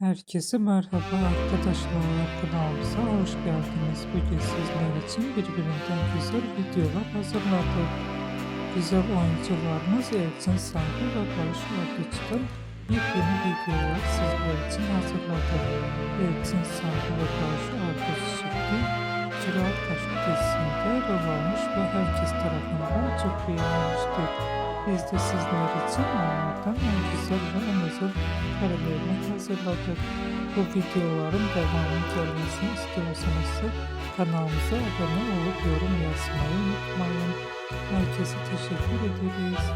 Herkese merhaba arkadaşlar kanalımıza hoş geldiniz. Bugün sizler için birbirinden güzel videolar hazırladık. Güzel oyuncularımız Elçin Sandı ve Barış Arduç'tan yepyeni videolar sizler için hazırladık. Elçin Sandı ve Barış Arduç şimdi Çırağı Taşı dizisinde rol almış ve herkes tarafından çok beğenilmiştir. Biz de sizler için onlardan en güzel ve en özel karelerini hazırladık. Bu videoların devamı gelmesini istiyorsanız kanalımıza abone olup yorum yazmayı unutmayın. Herkese teşekkür ederiz.